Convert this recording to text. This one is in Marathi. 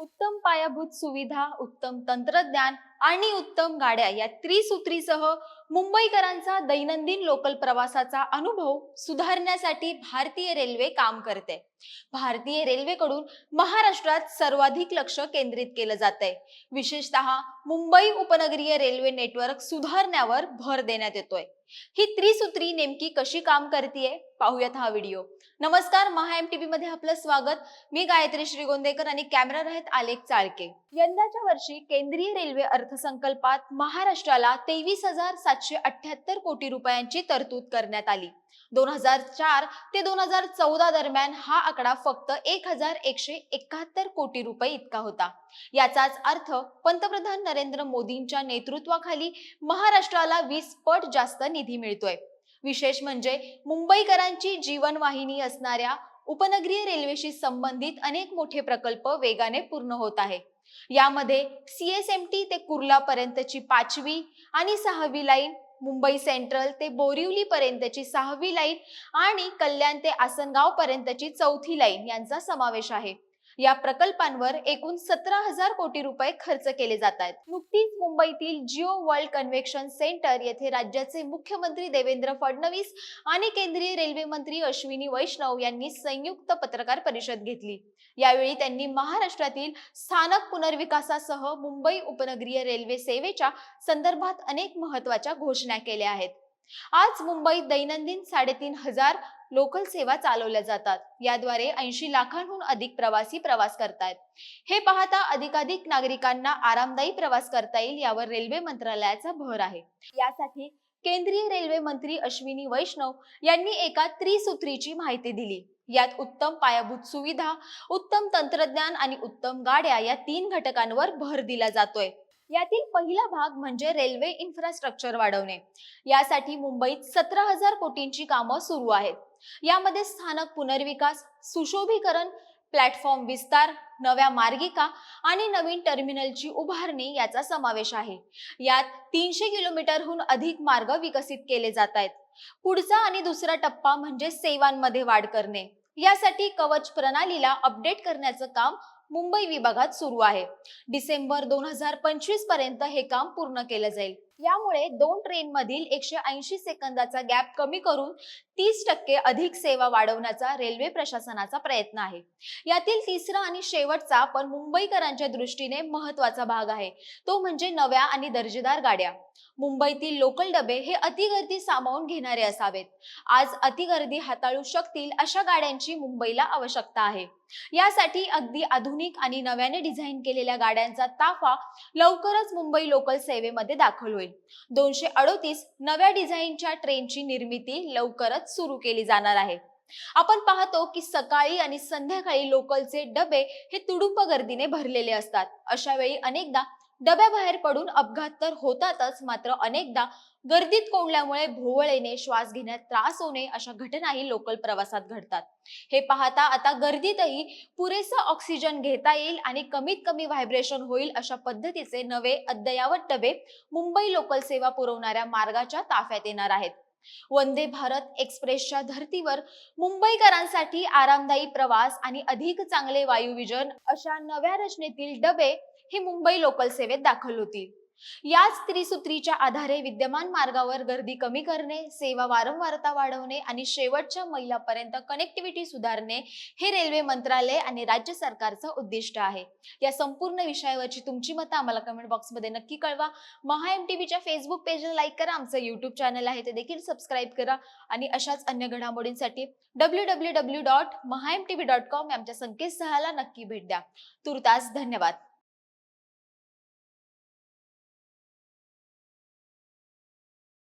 उत्तम पायाभूत सुविधा उत्तम तंत्रज्ञान आणि उत्तम गाड्या या त्रिसूत्रीसह मुंबईकरांचा दैनंदिन लोकल प्रवासाचा अनुभव सुधारण्यासाठी भारतीय रेल्वे काम करते. भारतीय रेल्वेकडून महाराष्ट्रात सर्वाधिक लक्ष केंद्रित केलं जात आहे विशेषतः मुंबई उपनगरीय रेल्वे नेटवर्क सुधारण्यावर भर देण्यात येतोय. ही त्रिसूत्री नेमकी कशी काम करते पाहूयात हा व्हिडिओ. नमस्कार महा एम टीव्ही मध्ये आपलं स्वागत. मी गायत्री श्रीगोंदेकर आणि कॅमेरा रहित आलेख चाळके. यंदाच्या वर्षी केंद्रीय रेल्वे अर्थसंकल्पात महाराष्ट्राला तेवीस हजार सातशे अठ्याहत्तर कोटी रुपयांची तरतूद करण्यात आली. दोन हजार चार ते दोन हजार चौदा दरम्यान हा आकडा फक्त एक हजार एकशे एकाहत्तर कोटी रुपये इतका होता. याचाच अर्थ पंतप्रधान नरेंद्र मोदींच्या नेतृत्वाखाली महाराष्ट्राला वीस पट जास्त निधी मिळतोय. विशेष म्हणजे मुंबईकरांची जीवनवाहिनी असणाऱ्या उपनगरीय रेल्वेशी संबंधित अनेक मोठे प्रकल्प वेगाने पूर्ण होत आहे. यामध्ये सीएसएमटी ते कुर्ला पर्यंतची पाचवी आणि सहावी लाईन मुंबई सेंट्रल ते बोरिवली पर्यंतची सहावी लाईन आणि कल्याण ते आसनगाव पर्यंतची चौथी लाईन यांचा समावेश आहे. या प्रकल्पांवर एकूण सतरा हजार कोटी रुपये खर्च केले जात आहेत. नुकतीच मुंबईतील जिओ वर्ल्ड कन्व्हेक्शन सेंटर येथे राज्याचे मुख्यमंत्री देवेंद्र फडणवीस आणि केंद्रीय रेल्वे मंत्री अश्विनी वैष्णव यांनी संयुक्त पत्रकार परिषद घेतली. यावेळी त्यांनी महाराष्ट्रातील स्थानक पुनर्विकासासह मुंबई उपनगरीय रेल्वे सेवेच्या संदर्भात अनेक महत्त्वाच्या घोषणा केल्या आहेत. आज मुंबईत दैनंदिन साडेतीन हजार लोकल सेवा चालवल्या जातात. याद्वारे ऐंशी लाखांहून अधिक प्रवासी प्रवास करतायत. हे पाहता अधिकाधिक नागरिकांना आरामदायी प्रवास करता येईल यावर रेल्वे मंत्रालयाचा भर आहे. यासाठी केंद्रीय रेल्वे मंत्री अश्विनी वैष्णव यांनी एका त्रिसूत्रीची माहिती दिली. यात उत्तम पायाभूत सुविधा उत्तम तंत्रज्ञान आणि उत्तम गाड्या या तीन घटकांवर भर दिला जातोय. यातील पहिला भाग म्हणजे रेल्वे इन्फ्रास्ट्रक्चर वाढवणे. यासाठी मुंबईत सतरा हजार कोटींची कामं सुरू आहेत. यामध्ये स्थानक पुनर्विकास सुशोभीकरण प्लॅटफॉर्म विस्तार नव्या मार्गिका आणि नवीन टर्मिनलची उभारणी याचा समावेश आहे. यात तीनशे किलोमीटरहून अधिक मार्ग विकसित केले जात आहेत. पुढचा आणि दुसरा टप्पा म्हणजे सेवांमध्ये वाढ करणे. यासाठी कवच प्रणालीला अपडेट करण्याचं काम मुंबई विभागात सुरू आहे. डिसेंबर दोन हजार पंचवीसपर्यंत हे काम पूर्ण केलं जाईल. यामुळे दोन ट्रेनमधील एकशे ऐंशी सेकंदाचा गॅप कमी करून तीस टक्के अधिक सेवा वाढवण्याचा रेल्वे प्रशासनाचा प्रयत्न आहे. यातील तिसरा आणि शेवटचा पण मुंबईकरांच्या दृष्टीने महत्त्वाचा भाग आहे. तो म्हणजे नव्या आणि दर्जेदार गाड्या. मुंबईतील लोकल डबे हे अतिगर्दी सामावून घेणारे असावेत. आज अतिगर्दी हाताळू शकतील अशा गाड्यांची मुंबईला आवश्यकता आहे. यासाठी अगदी आधुनिक आणि नव्याने डिझाईन केलेल्या गाड्यांचा ताफा लवकरच मुंबई लोकल सेवेमध्ये दाखल होईल. दोनशे अडोतीस नव्या डिझाईनच्या ट्रेनची निर्मिती लवकरच सुरू केली जाणार आहे. आपण पाहतो की सकाळी आणि संध्याकाळी लोकलचे डबे हे तुडुंब गर्दीने भरलेले असतात. अशा वेळी अनेकदा डब्याबाहेर पडून अपघात तर होतातच मात्र अनेकदा गर्दीत कोंडल्यामुळे भोवळेने श्वास घेण्यात त्रास होणे अशा घटनाही लोकल प्रवासात घडतात. हे पाहता आता गर्दीतही पुरेसा ऑक्सिजन घेता येईल आणि कमीत कमी व्हायब्रेशन होईल अशा पद्धतीचे नवे अद्ययावत डबे मुंबई लोकल सेवा पुरवणाऱ्या मार्गाच्या ताफ्यात येणार आहेत. वंदे भारत एक्सप्रेसच्या धर्तीवर मुंबईकरांसाठी आरामदायी प्रवास आणि अधिक चांगले वायुविजन अशा नव्या रचनेतील डबे ही मुंबई लोकल सेवेत दाखल होतील याच त्रिसूत्रीच्या आधारे विद्यमान मार्गावर गर्दी कमी करणे सेवा वारंवारता वाढवणे आणि शेवटच्या मैलापर्यंत कनेक्टिव्हिटी सुधारणे हे रेल्वे मंत्रालय आणि राज्य सरकारचं उद्दिष्ट आहे. या संपूर्ण विषयावरची तुमची मतं आम्हाला कमेंट बॉक्समध्ये नक्की कळवा. महा एम टीव्हीच्या फेसबुक पेजला लाईक करा. आमचं युट्यूब चॅनल आहे ते देखील सबस्क्राईब करा. आणि अशाच अन्य घडामोडींसाठी W W W dot Maha M T V dot com आमच्या संकेतस्थळाला नक्की भेट द्या. तुर्तास धन्यवाद.